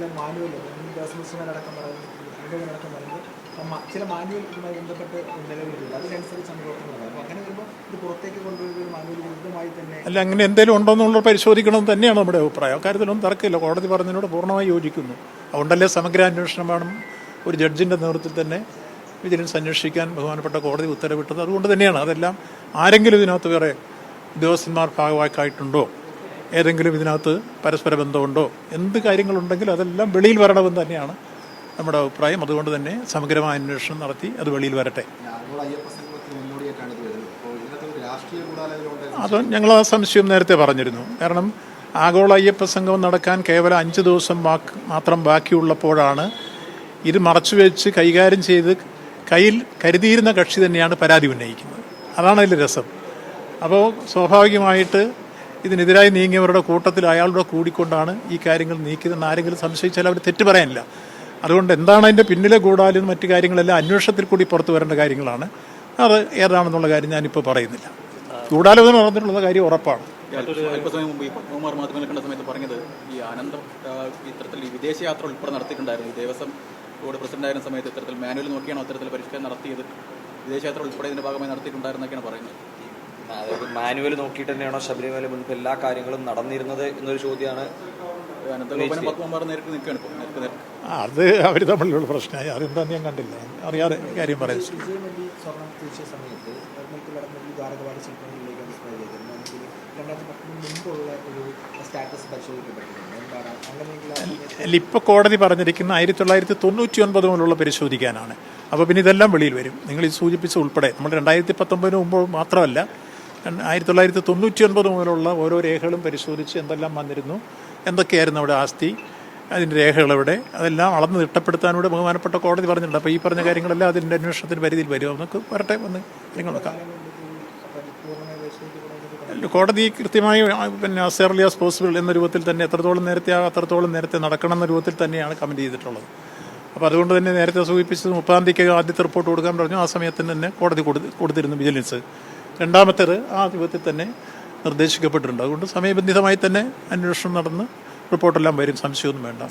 ചില മാനുവൽ അടക്കം പറയുന്നത് അടക്കം പറയുന്നത് ചില മാനുവൽ ഇതുമായി ബന്ധപ്പെട്ട് നിലവിലുണ്ട് അതിനനുസരിച്ച് പ്രവർത്തനം അപ്പോൾ അങ്ങനെ വരുമ്പോൾ ഇത് പുറത്തേക്ക് കൊണ്ടുവരുന്ന ഒരു മാനുവൽ വിരുദ്ധമായി തന്നെ അല്ല അങ്ങനെ എന്തെങ്കിലും ഉണ്ടോ എന്നുള്ളത് പരിശോധിക്കണം തന്നെയാണ് നമ്മുടെ അഭിപ്രായം. അക്കാര്യത്തിലൊന്നും തർക്കമില്ല. കോടതി പറഞ്ഞതിനോട് പൂർണമായി യോജിക്കുന്നു. അതുകൊണ്ടല്ലേ സമഗ്ര അന്വേഷണം വേണം ഒരു ജഡ്ജിന്റെ നേതൃത്വത്തിൽ തന്നെ വിജിലൻസ് അന്വേഷിക്കാൻ ബഹുമാനപ്പെട്ട കോടതി ഉത്തരവിട്ടത്. അതുകൊണ്ട് തന്നെയാണ് അതെല്ലാം ആരെങ്കിലും ഇതിനകത്ത് വേറെ ഉദ്യോഗസ്ഥന്മാർ ഭാഗവാക്കായിട്ടുണ്ടോ? ഏതെങ്കിലും ഇതിനകത്ത് പരസ്പര ബന്ധമുണ്ടോ? എന്ത് കാര്യങ്ങളുണ്ടെങ്കിലും അതെല്ലാം വെളിയിൽ വരണമെന്ന് തന്നെയാണ് നമ്മുടെ അഭിപ്രായം. അതുകൊണ്ട് തന്നെ സമഗ്രമായ അന്വേഷണം നടത്തി അത് വെളിയിൽ വരട്ടെ. അത് ഞങ്ങൾ ആ സംശയം നേരത്തെ പറഞ്ഞിരുന്നു. കാരണം ആഗോള അയ്യപ്പ സംഗമം നടക്കാൻ കേവലം അഞ്ച് ദിവസം മാത്രം ബാക്കിയുള്ളപ്പോഴാണ് ഇത് മറച്ചു വെച്ച് കൈകാര്യം ചെയ്ത് കയ്യിൽ കരുതിയിരുന്ന കക്ഷി തന്നെയാണ് പരാതി ഉന്നയിക്കുന്നത്. അതാണ് അതിൽ രസം. അപ്പോൾ സ്വാഭാവികമായിട്ട് ഇതിനെതിരായി നീങ്ങിയവരുടെ കൂട്ടത്തിൽ അയാളുടെ കൂടിക്കൊണ്ടാണ് ഈ കാര്യങ്ങൾ നീക്കിയതെന്ന് ആരെങ്കിലും സംശയിച്ചാൽ അവർ തെറ്റ് പറയാനില്ല. അതുകൊണ്ട് എന്താണ് അതിന്റെ പിന്നിലെ കൂടാലും മറ്റു കാര്യങ്ങളെല്ലാം അന്വേഷണത്തിൽ കൂടി പുറത്തു വരേണ്ട കാര്യങ്ങളാണ്. അത് ഏതാണെന്നുള്ള കാര്യം ഞാനിപ്പോൾ പറയുന്നില്ല. ഗൂഢാലോചന നടന്നിട്ടുള്ള കാര്യം ഉറപ്പാണ്. മുമ്പ് കണ്ട സമയത്ത് പറഞ്ഞത് ഈ ആനന്ദം ഇത്തരത്തിൽ വിദേശ വിദേശയാത്ര ഉൾപ്പെടെ നടത്തിയിട്ടുണ്ടായിരുന്നു. ദേവസ്വം ബോർഡ് പ്രസിഡന്റ് ആയിരുന്ന സമയത്ത് ഇത്തരത്തിൽ മാനുവൽ നോക്കിയാണോ ഇത്തരത്തിൽ പരിഷ്കാരം നടത്തിയത്? വിദേശയാത്ര ഉൾപ്പെടെ ഇതിന്റെ ഭാഗമായി നടത്തിയിട്ടുണ്ടായിരുന്നൊക്കെയാണ് പറയുന്നത്. അതായത് മാനുവൽ നോക്കിയിട്ട് തന്നെയാണോ ശബരിമല മുൻപ് എല്ലാ കാര്യങ്ങളും നടന്നിരുന്നത് എന്നൊരു ചോദ്യമാണ് അത് അവർ തമ്മിലുള്ള പ്രശ്നമായി. അതെന്താന്ന് ഞാൻ കണ്ടില്ല. അറിയാതെ കാര്യം പറയാം. അല്ല ഇപ്പോൾ കോടതി പറഞ്ഞിരിക്കുന്ന ആയിരത്തി തൊള്ളായിരത്തി തൊണ്ണൂറ്റി ഒൻപത് മുതലുള്ള പരിശോധിക്കാനാണ്. അപ്പോൾ പിന്നെ ഇതെല്ലാം വെളിയിൽ വരും. നിങ്ങൾ ഈ സൂചിപ്പിച്ച ഉൾപ്പെടെ. നമ്മൾ രണ്ടായിരത്തി പത്തൊമ്പതിന് മുമ്പ് മാത്രമല്ല ആയിരത്തി തൊള്ളായിരത്തി തൊണ്ണൂറ്റി ഒൻപത് മുതലുള്ള ഓരോ രേഖകളും പരിശോധിച്ച് എന്തെല്ലാം വന്നിരുന്നു എന്തൊക്കെയായിരുന്നു അവിടെ ആസ്തി അതിന്റെ രേഖകൾ അവിടെ അതെല്ലാം അളന്ന് തിട്ടപ്പെടുത്താനൂടെ ബഹുമാനപ്പെട്ട കോടതി പറഞ്ഞിട്ടുണ്ട്. അപ്പോൾ ഈ പറഞ്ഞ കാര്യങ്ങളെല്ലാം അതിന്റെ അന്വേഷണത്തിന് പരിധിയിൽ വരും. നമുക്ക് വരട്ടെ വന്ന് കാര്യങ്ങൾ നോക്കാം. കോടതി കൃത്യമായി പിന്നെ ആസ് ഏർലി ആസ് പോസിബിൾ എന്ന രൂപത്തിൽ തന്നെ എത്രത്തോളം നേരത്തെ അത്രത്തോളം നേരത്തെ നടക്കണം എന്ന രൂപത്തിൽ തന്നെയാണ് കമന്റ് ചെയ്തിട്ടുള്ളത്. അപ്പോൾ അതുകൊണ്ട് തന്നെ നേരത്തെ സൂചിപ്പിച്ചത് മുപ്പതാം തീയതിക്ക് ആദ്യത്തെ റിപ്പോർട്ട് കൊടുക്കാൻ പറഞ്ഞു. ആ സമയത്തിന് തന്നെ കോടതി കൊടുത്തിരുന്നു വിജിലൻസ്. രണ്ടാമത്തേത് ആ രൂപത്തിൽ തന്നെ നിർദ്ദേശിക്കപ്പെട്ടിട്ടുണ്ട്. അതുകൊണ്ട് സമയബന്ധിതമായി തന്നെ അന്വേഷണം നടന്ന് റിപ്പോർട്ടെല്ലാം വരും. സംശയമൊന്നും വേണ്ട.